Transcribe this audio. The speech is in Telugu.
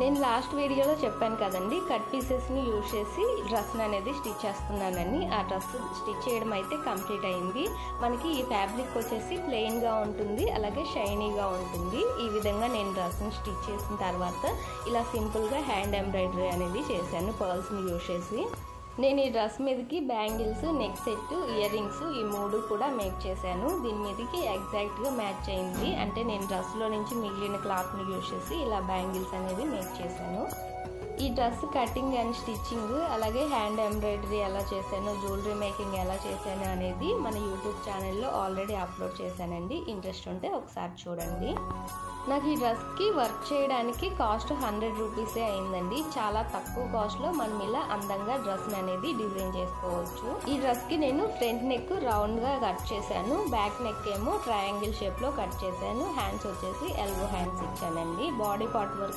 నేను లాస్ట్ వీడియోలో చెప్పాను కదండి కట్ పీసెస్ని యూజ్ చేసి డ్రెస్ని అనేది స్టిచ్ చేస్తున్నానని. ఆ డ్రెస్ స్టిచ్ చేయడం అయితే కంప్లీట్ అయింది. మనకి ఈ ఫ్యాబ్రిక్ వచ్చేసి ప్లెయిన్గా ఉంటుంది అలాగే షైనీగా ఉంటుంది. ఈ విధంగా నేను డ్రెస్ని స్టిచ్ చేసిన తర్వాత ఇలా సింపుల్గా హ్యాండ్ ఎంబ్రాయిడరీ అనేది చేశాను పర్ల్స్ని యూజ్ చేసి. నేను ఈ డ్రెస్ మీదకి bangles neck set earrings ఈ మూడు కూడా మేక్ చేశాను. దీని మీదకి ఎగ్జాక్ట్గా మ్యాచ్ అయింది. అంటే నేను డ్రెస్లో నుంచి మిగిలిన క్లాత్ని యూజ్ చేసి ఇలా బ్యాంగిల్స్ అనేది మేక్ చేశాను. ఈ డ్రెస్ కటింగ్ అండ్ స్టిచ్చింగ్ అలాగే హ్యాండ్ ఎంబ్రాయిడరీ ఎలా చేశాను జ్యువెలరీ మేకింగ్ ఎలా చేశాను అనేది మన యూట్యూబ్ ఛానల్లో ఆల్రెడీ అప్లోడ్ చేశానండి. ఇంట్రెస్ట్ ఉంటే ఒకసారి చూడండి. నాకు ఈ డ్రెస్కి వర్క్ చేయడానికి కాస్ట్ హండ్రెడ్ రూపీసే అయిందండి. చాలా తక్కువ కాస్ట్లో మనం ఇలా అందంగా డ్రెస్ని అనేది డిజైన్ చేసుకోవచ్చు. ఈ డ్రెస్కి నేను ఫ్రంట్ నెక్ రౌండ్గా కట్ చేశాను. బ్యాక్ నెక్ ఏమో ట్రయాంగిల్ షేప్లో కట్ చేశాను. హ్యాండ్స్ వచ్చేసి ఎల్బో హ్యాండ్స్ ఇచ్చానండి. Body part work